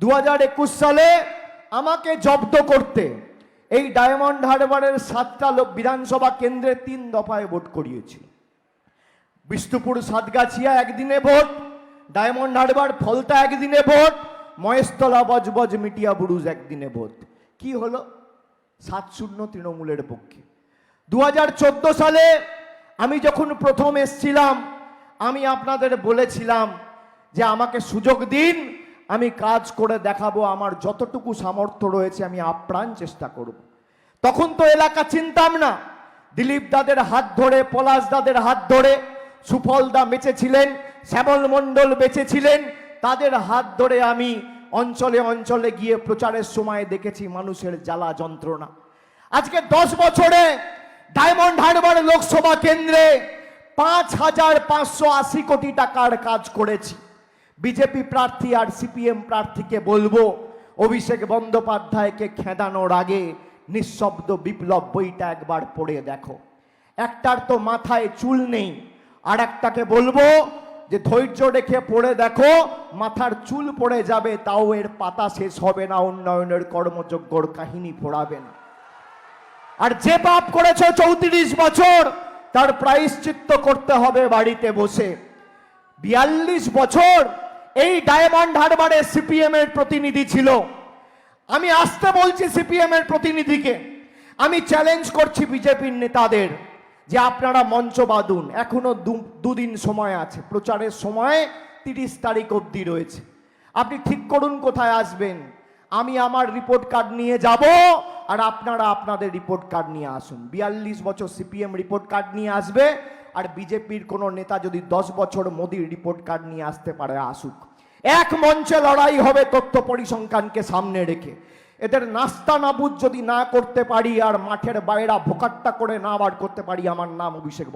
দু হাজার একুশ সালে আমাকে জব্দ করতে এই ডায়মন্ড হারবারের সাতটা লোক বিধানসভা কেন্দ্রে তিন দফায় ভোট করিয়েছিল। বিষ্ণুপুর, সাতগাছিয়া একদিনে ভোট, ডায়মন্ড হারবার ফলতা একদিনে ভোট, মহেশতলা, বজবজ, মিটিয়া, বুরুজ একদিনে ভোট। কি হলো? সাত শূন্য তৃণমূলের পক্ষে। দু হাজার চোদ্দ সালে আমি যখন প্রথম এসছিলাম, আমি আপনাদের বলেছিলাম যে আমাকে সুযোগ দিন আমি কাজ করে দেখাবো, আমার যতটুকু সামর্থ্য রয়েছে, আমি আপ্রাণ চেষ্টা করব। তখন তো এলাকা চিনতাম না। দিলীপ দাদের হাত ধরে, পলাশ দাদের হাত ধরে, সুফল দা বেঁচেছিলেন, শ্যামল মণ্ডল বেঁচেছিলেন, তাদের হাত ধরে আমি অঞ্চলে অঞ্চলে গিয়ে প্রচারের সময় দেখেছি মানুষের জ্বালা যন্ত্রণা। আজকে দশ বছরে ডায়মন্ড হারবার লোকসভা কেন্দ্রে পাঁচ হাজার পাঁচশো আশি কোটি টাকার কাজ করেছি। বিজেপি প্রার্থী আর সিপিএম প্রার্থীকে বলব, অভিষেক বন্দ্যোপাধ্যায়কে খেদানোর আগে নিঃশব্দ বিপ্লব বইটা একবার পড়ে দেখো। একটার তো মাথায় চুল নেই, আর একটাকে বলব যে ধৈর্য রেখে পড়ে দেখো, মাথার চুল পড়ে যাবে, তাও এর পাতা শেষ হবে না, উন্নয়নের কর্মযজ্ঞর কাহিনী পড়াবে না। আর যে পাপ করেছ চৌত্রিশ বছর, তার প্রায়শ্চিত্ত করতে হবে বাড়িতে বসে। বিয়াল্লিশ বছর এই ডায়মন্ড হারবারে সিপিএম এর প্রতিনিধি ছিল। আমি আসতে বলছি সিপিএম এর প্রতিনিধিকে। আমি চ্যালেঞ্জ করছি বিজেপির নেতাদের যে আপনারা মঞ্চ বাঁধুন। এখনও দুদিন সময় আছে। প্রচারের সময় তিরিশ তারিখ অবধি রয়েছে। আপনি ঠিক করুন কোথায় আসবেন। আমি আমার রিপোর্ট কার্ড নিয়ে যাব আর আপনারা আপনাদের রিপোর্ট কার্ড নিয়ে আসুন। বিয়াল্লিশ বছর সিপিএম রিপোর্ট কার্ড নিয়ে আসবে। আর বিজেপির কোনো নেতা যদি দশ বছর মোদির রিপোর্ট কার্ড নিয়ে আসতে পারে, আসুক। এক মঞ্চে লড়াই হবে তথ্য পরিসংখ্যানকে সামনে রেখে। এদের নাস্তা নাবুদ যদি না করতে পারি আর মাঠের বাইরা ভোকাট্টা করে না বার করতে পারি, আমার নাম অভিষেক